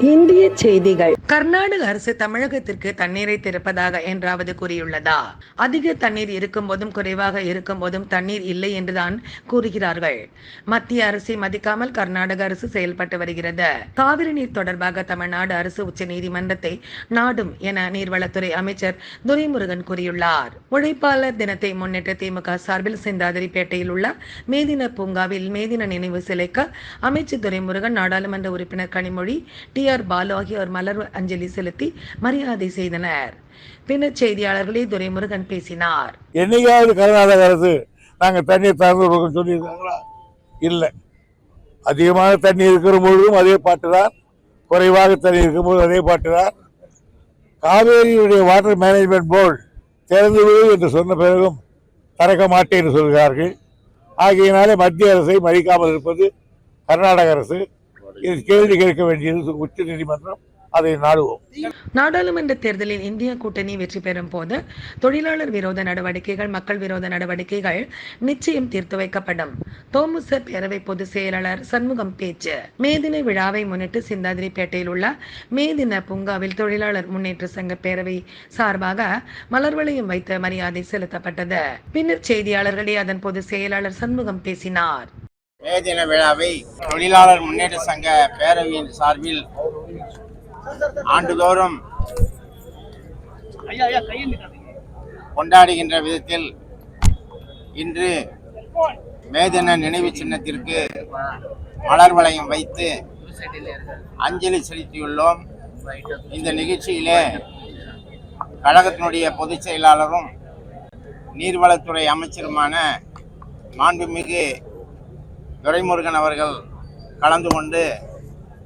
இந்திய செய்திகள். கர்நாடக அரசு தமிழகத்திற்கு தண்ணீரை திறப்பதாக என்றாவது கூறியுள்ளதா? அதிக தண்ணீர் இருக்கும் போதும் குறைவாக இருக்கும் போதும் தண்ணீர் இல்லை என்றுதான் கூறுகிறார்கள். மத்திய அரசை மதிக்காமல் கர்நாடக அரசு செயல்பட்டு வருகிறது. காவிரி நீர் தொடர்பாக தமிழ்நாடு அரசு உச்ச நீதிமன்றத்தை நாடும் என நீர்வளத்துறை அமைச்சர் துரைமுருகன் கூறியுள்ளார். உழைப்பாளர் தினத்தை முன்னிட்டு திமுக சார்பில் சிந்தாதிரிப்பேட்டையில் உள்ள மேதின பூங்காவில் மேதின நினைவு சிலைக்கு அமைச்சர் துரைமுருகன் நாடாளுமன்ற உறுப்பினர் கனிமொழி டி. ஆர் பாலு ஆகியோர் மலர் அஞ்சலி செலுத்தி மரியாதை செய்தனர். பின்னர் செய்தியாளர்களே துரைமுருகன் பேசினார். என்னைக்காவது கர்நாடக அரசு நாங்கள் தண்ணீர் திறந்து கொடுக்கணும்னு சொல்லியிருக்காங்களா? இல்லை. அதிகமாக தண்ணி இருக்கிற பொழுதும் அதே பாட்டு தான். குறைவாக தண்ணி இருக்கும்போது அதே பாட்டு தான். காவேரியுடைய வாட்டர் மேனேஜ்மெண்ட் போர்டு திறந்து விடு என்று சொன்ன பிறகும் திறக்க மாட்டேன் என்று சொல்கிறார்கள். ஆகையினாலே மத்திய அரசை மதிக்காமல் இருப்பது கர்நாடக அரசு. இது கேள்வி கேட்க வேண்டியது. உச்ச நீதிமன்றம் அதை நாடுவோம். நாடாளுமன்ற தேர்தலில் இந்திய கூட்டணி வெற்றி பெறும் போது தொழிலாளர் விரோத நடவடிக்கைகள் மக்கள் விரோத நடவடிக்கைகள் நிச்சயம் தீர்த்து வைக்கப்படும். தோமுச பேரவை பொதுச் செயலாளர் சண்முகம் பேச்சு. மேதின விழாவை முன்னிட்டு சிந்தாதிரிப்பேட்டையில் உள்ள மேதின பூங்காவில் தொழிலாளர் முன்னேற்ற சங்க பேரவை சார்பாக மலர் வளையம் வைத்து மரியாதை செலுத்தப்பட்டது. பின்னர் செய்தியாளர்களே அதன் பொதுச் செயலாளர் சண்முகம் பேசினார். மே தின விழாவை தொழிலாளர் முன்னேற்ற சங்க பேரவையின் சார்பில் ஆண்டுதோறும் கொண்டாடுகின்ற விதத்தில் இன்று மே தின நினைவு சின்னத்திற்கு மலர் வளையம் வைத்து அஞ்சலி செலுத்தியுள்ளோம். இந்த நிகழ்ச்சியிலே கழகத்தினுடைய பொதுச் செயலாளரும் நீர்வளத்துறை அமைச்சருமான மாண்புமிகு துரைமுருகன் அவர்கள் கலந்து கொண்டு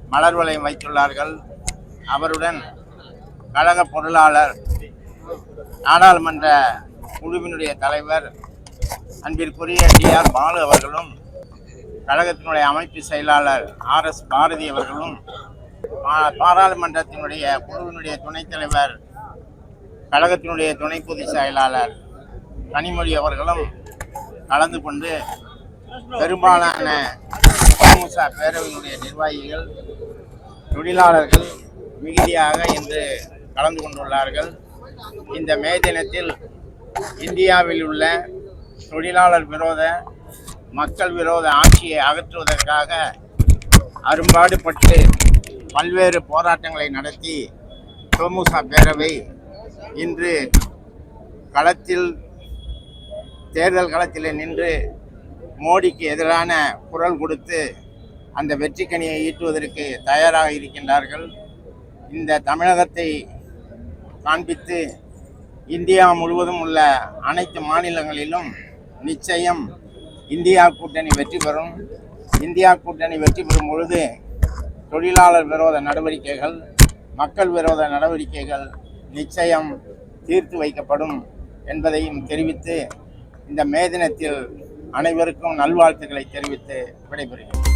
மலர் வளையம் வைத்துள்ளார்கள். அவருடன் கழக பொருளாளர் நாடாளுமன்ற குழுவினுடைய தலைவர் அன்பிற்குரிய டி ஆர் பாலு அவர்களும் கழகத்தினுடைய அமைப்பு செயலாளர் ஆர் எஸ் பாரதி அவர்களும் பாராளுமன்றத்தினுடைய குழுவினுடைய துணைத் தலைவர் கழகத்தினுடைய துணை பொதுச் செயலாளர் கனிமொழி அவர்களும் கலந்து கொண்டு பெரும்பாலான திமுக பேரவையினுடைய நிர்வாகிகள் தொழிலாளர்கள் மிகுதியாக இன்று கலந்து கொண்டுள்ளார்கள். இந்த மே தினத்தில் இந்தியாவில் உள்ள தொழிலாளர் விரோத மக்கள் விரோத ஆட்சியை அகற்றுவதற்காக அரும்பாடுபட்டு பல்வேறு போராட்டங்களை நடத்தி தொமுசா பேரவை இன்று களத்தில் தேர்தல் களத்தில் நின்று மோடிக்கு எதிரான குரல் கொடுத்து அந்த வெற்றிக்கனியை ஈட்டுவதற்கு தயாராக இருக்கின்றார்கள். இந்த தமிழகத்தை காண்பித்து இந்தியா முழுவதும் உள்ள அனைத்து மாநிலங்களிலும் நிச்சயம் இந்தியா கூட்டணி வெற்றி பெறும். இந்தியா கூட்டணி வெற்றி பெறும் பொழுது தொழிலாளர் விரோத நடவடிக்கைகள் மக்கள் விரோத நடவடிக்கைகள் நிச்சயம் தீர்த்து வைக்கப்படும் என்பதையும் தெரிவித்து இந்த மே தினத்தில் அனைவருக்கும் நல்வாழ்த்துக்களை தெரிவித்து விடைபெறுகிறேன்.